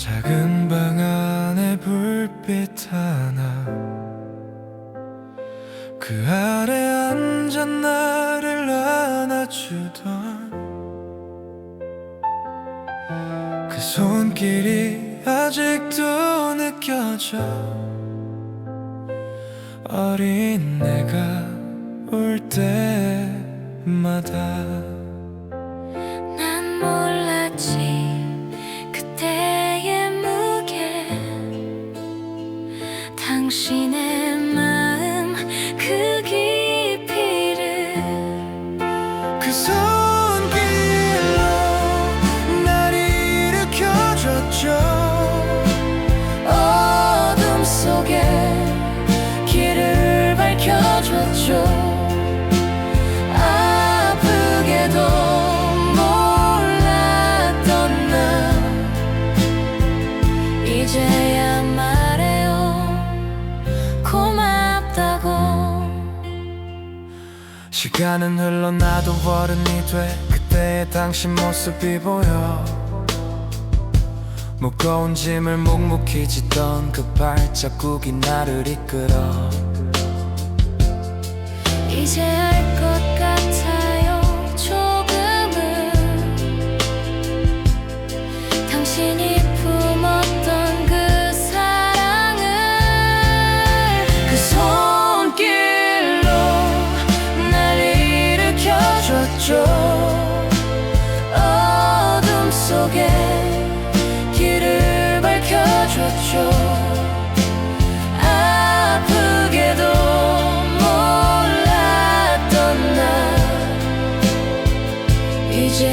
작은 방 안에 불빛 하나. 그 아래 앉아 나를 안아주던 그 손길이 아직도 느껴져. 어린 내가 올 때마다. 당신의 마음 그 깊이를 그 고맙다고. 시간은 흘러 나도 어른이 돼. 그때의 당신 모습이 보여. 무거운 짐을 묵묵히 짓던 그 발자국이 나를 이끌어. 이제 일으켜줬죠 어둠 속에 길을 밝혀줬죠. 아프게도 몰랐던 나. 이제